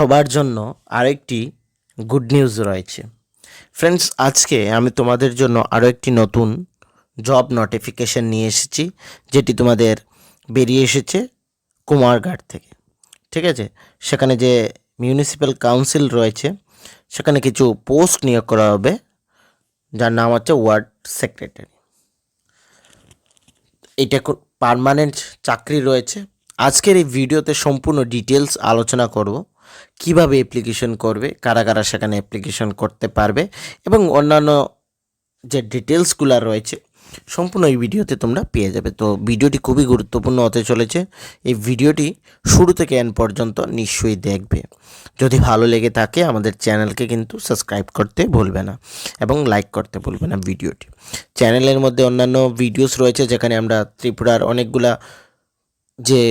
সবার জন্য আরেকটি গুড নিউজ রয়েছে। ফ্রেন্ডস আজকে আমি তোমাদের জন্য আরও একটি নতুন জব নোটিফিকেশন নিয়ে এসেছি, যেটি তোমাদের বেরিয়ে এসেছে কুমারঘাট থেকে। ঠিক আছে? সেখানে যে মিউনিসিপ্যাল কাউন্সিল রয়েছে, সেখানে কিছু পোস্ট নিয়োগ করা হবে, যার নাম হচ্ছে ওয়ার্ড সেক্রেটারি এটা পার্মানেন্ট চাকরি রয়েছে। আজকের এই ভিডিওতে সম্পূর্ণ ডিটেলস আলোচনা করব। কীভাবে অ্যাপ্লিকেশন করবে, কারা কারা সেখানে অ্যাপ্লিকেশন করতে পারবে এবং অন্যান্য যে ডিটেলসগুলো রয়েছে, সম্পূর্ণ এই ভিডিওতে তোমরা পেয়ে যাবে। তো ভিডিওটি খুবই গুরুত্বপূর্ণ হতে চলেছে। এই ভিডিওটি শুরু থেকে এন পর্যন্ত নিশ্চয়ই দেখবে। যদি ভালো লেগে থাকে, আমাদের চ্যানেলকে কিন্তু সাবস্ক্রাইব করতে ভুলবে না এবং লাইক করতে ভুলবে না ভিডিওটি। চ্যানেলের মধ্যে অন্যান্য ভিডিওস রয়েছে, যেখানে আমরা ত্রিপুরার অনেকগুলা যে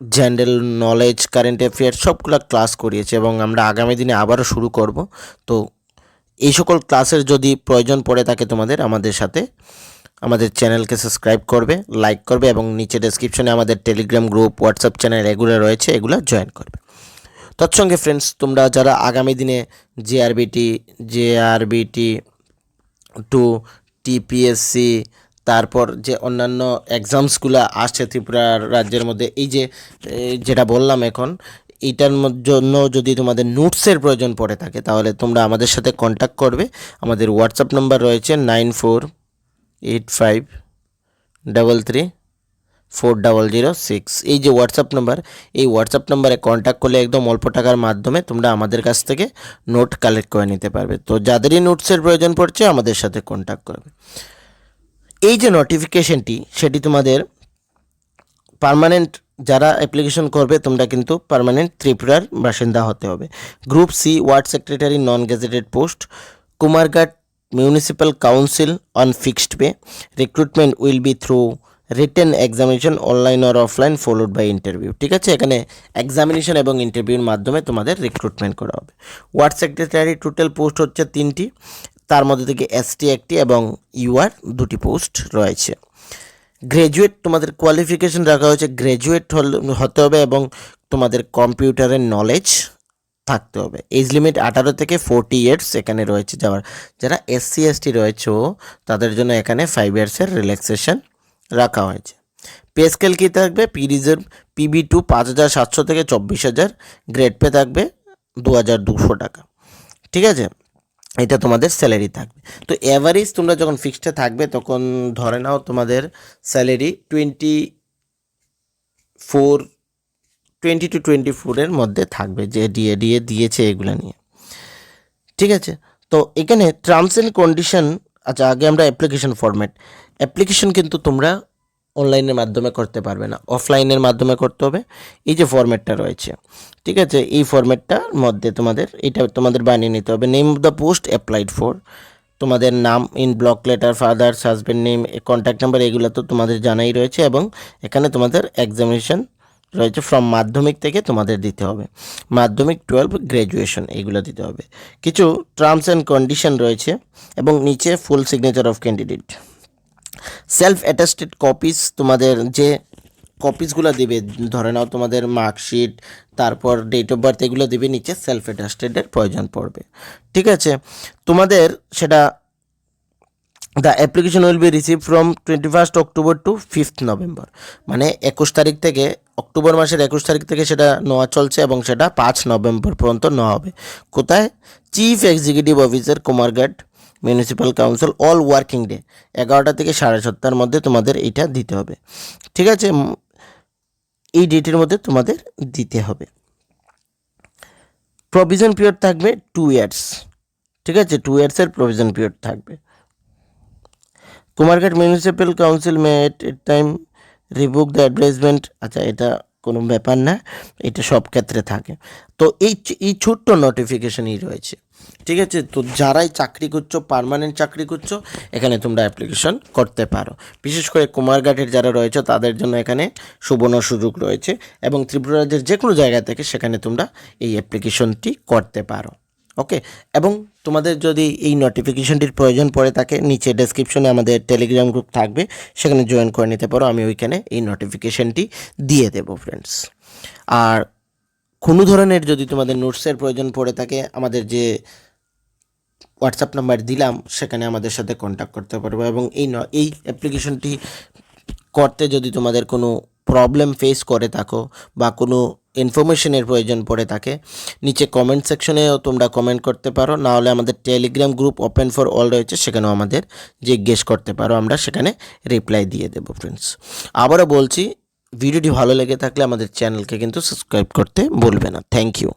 জেনারেল নলেজ কারেন্ট অ্যাফেয়ার সবগুলো ক্লাস করিয়েছে এবং আমরা আগামী দিনে আবারও শুরু করব। তো এই সকল ক্লাসের যদি প্রয়োজন পড়ে থাকে তোমাদের, আমাদের সাথে, আমাদের চ্যানেলকে সাবস্ক্রাইব করবে লাইক করবে এবং নিচে ডেসক্রিপশনে আমাদের টেলিগ্রাম গ্রুপ হোয়াটসঅ্যাপ চ্যানেল এগুলো রয়েছে, এগুলো জয়েন করবে। তৎসঙ্গে ফ্রেন্ডস তোমরা যারা আগামী দিনে জেআরবিটি জেআরবিটি টু টিপিএসসি তারপর যে অন্যান্য এক্সামসগুলো আসছে ত্রিপুরা রাজ্যের মধ্যে, এই যে যেটা বললাম এখন, এইটার জন্য যদি তোমাদের নোটসের প্রয়োজন পড়ে থাকে, তাহলে তোমরা আমাদের সাথে কন্ট্যাক্ট করবে। আমাদের হোয়াটসঅ্যাপ নাম্বার রয়েছে nine four eight five double three four double zero six. এই যে হোয়াটসঅ্যাপ নাম্বার এই হোয়াটসঅ্যাপ নাম্বারে কন্ট্যাক্ট করলে একদম অল্প টাকার মাধ্যমে তোমরা আমাদের কাছ থেকে নোট কালেক্ট করে নিতে পারবে। তো যাদেরই নোটসের প্রয়োজন পড়ছে, আমাদের সাথে কন্ট্যাক্ট করবে। এই যে নোটিফিকেশনটি সেটি তোমাদের পার্মানেন্ট যারা অ্যাপ্লিকেশন করবে, তোমরা কিন্তু পার্মানেন্ট ত্রিপুরার বাসিন্দা হতে হবে। Group C ward secretary non gazetted post Kumarghat municipal council on fixed pay recruitment will be through written examination online or offline followed by interview ঠিক আছে? এখানে এক্সামিনেশন এবং ইন্টারভিউর মাধ্যমে তোমাদের রিক্রুটমেন্ট করা হবে। ওয়ার্ড সেক্রেটারি টোটাল পোস্ট হচ্ছে তিনটি। তার মধ্যে থেকে এসটি একটি এবং ইউআর দুটি পোস্ট রয়েছে। গ্র্যাজুয়েট তোমাদের কোয়ালিফিকেশন রাখা হয়েছে। গ্র্যাজুয়েট হতে হবে এবং তোমাদের কম্পিউটারের নলেজ থাকতে হবে। এজ লিমিট আঠারো থেকে ফোরটি ইয়ার্স এখানে রয়েছে যাওয়ার। যারা এসসি এসটি রয়েছে, তাদের জন্য এখানে ফাইভ ইয়ার্সের রিল্যাক্সেশন রাখা হয়েছে। পে স্কেল কী থাকবে? পি রিজার্ভ পিবি টু পাঁচ হাজার সাতশো থেকে চব্বিশ হাজার। গ্রেড পে থাকবে দু হাজার দুশো টাকা। ঠিক আছে? এটা তোমাদের স্যালারি থাকবে। তো অ্যাভারেজ তোমরা যখন ফিক্সডে থাকবে, তখন ধরে নাও তোমাদের salary twenty four twenty two twenty ফোরের মধ্যে থাকবে যে ডিএ ডিএ দিয়েছে এগুলো নিয়ে। ঠিক আছে? তো এখানে টার্মস অ্যান্ড কন্ডিশন আচ্ছা আগে আমরা অ্যাপ্লিকেশন ফরম্যাট অ্যাপ্লিকেশন কিন্তু তোমরা অনলাইনের মাধ্যমে করতে পারবে না, অফলাইনের মাধ্যমে করতে হবে। এই যে ফরম্যাটটা রয়েছে, ঠিক আছে? এই ফরম্যাটটার মধ্যে তোমাদের এটা তোমাদের বানিয়ে নিতে হবে। Name of the post applied for তোমাদের নাম in block letter father's husband name contact number এগুলো তো তোমাদের জানাই রয়েছে এবং এখানে তোমাদের এক্সামিনেশন রয়েছে ফ্রম মাধ্যমিক থেকে তোমাদের দিতে হবে। মাধ্যমিক টুয়েলভ গ্র্যাজুয়েশন এগুলো দিতে হবে। কিছু টার্মস অ্যান্ড কন্ডিশন রয়েছে এবং নিচে full signature of candidate self attested copies তোমাদের যে কপিসগুলো দিবে, ধরে নাও তোমাদের মার্কশিট তারপর ডেট অফ বার্থ এগুলো দিবে, নিচে সেলফ অ্যাটাস্টেডের প্রয়োজন পড়বে। ঠিক আছে? তোমাদের সেটা the application will be receive from twenty first October to fifth November মানে একুশ তারিখ থেকে, অক্টোবর মাসের একুশ তারিখ থেকে সেটা নেওয়া চলছে এবং সেটা পাঁচ নভেম্বর পর্যন্ত নেওয়া হবে। কোথায়? Chief executive officer Kumarghat municipal council all working day এগারোটা থেকে সাড়ে সাতটার মধ্যে তোমাদের এইটা দিতে হবে। ঠিক আছে? এই ডেটের মধ্যে তোমাদের দিতে হবে। প্রভিশন পিরিয়ড থাকবে টু ইয়ার্স ঠিক আছে? টু ইয়ার্সের প্রভিশন পিরিয়ড থাকবে। Kumarghat municipal council may at time revoke the advertisement আচ্ছা এটা কোনো ব্যাপার না। এটা সব ক্ষেত্রে থাকে। তো এই এই ছোট্ট নোটিফিকেশনই রয়েছে। ঠিক আছে? তো যারাই চাকরি করছ পার্মানেন্ট চাকরি করছ, এখানে তোমরা অ্যাপ্লিকেশন করতে পারো। বিশেষ করে কুমারঘাটের যারা রয়েছে, তাদের জন্য এখানে সুবর্ণ সুযোগ রয়েছে এবং ত্রিপুরা রাজ্যের যে কোনো জায়গা থেকে সেখানে তোমরা এই অ্যাপ্লিকেশনটি করতে পারো। ওকে? এবং তোমাদের যদি এই নোটিফিকেশনটির প্রয়োজন পড়ে থাকে, নিচে ডেসক্রিপশনে আমাদের টেলিগ্রাম গ্রুপ থাকবে, সেখানে জয়েন করে নিতে পারো। আমি ওইখানে এই নোটিফিকেশনটি দিয়ে দেবো ফ্রেন্ডস আর কোনো ধরনের যদি তোমাদের নোটসের প্রয়োজন পড়ে থাকে, আমাদের যে হোয়াটসঅ্যাপ নাম্বার দিলাম, সেখানে আমাদের সাথে কন্ট্যাক্ট করতে পারব এবং এই ন, এই অ্যাপ্লিকেশনটি করতে যদি তোমাদের কোনো প্রবলেম ফেস করে থাকো বা কোনো ইনফরমেশনের প্রয়োজন পড়ে থাকে, নিচে কমেন্ট সেকশনেও তোমরা কমেন্ট করতে পারো। না হলে আমাদের Telegram group open for all রয়েছে, সেখানেও আমাদের জিজ্ঞেস করতে পারো। আমরা সেখানে রিপ্লাই দিয়ে দেবো ফ্রেন্ডস আবারও বলছি ভিডিওটি ভালো লেগে থাকলে আমাদের চ্যানেলকে কিন্তু সাবস্ক্রাইব করতে ভুলবে না। Thank you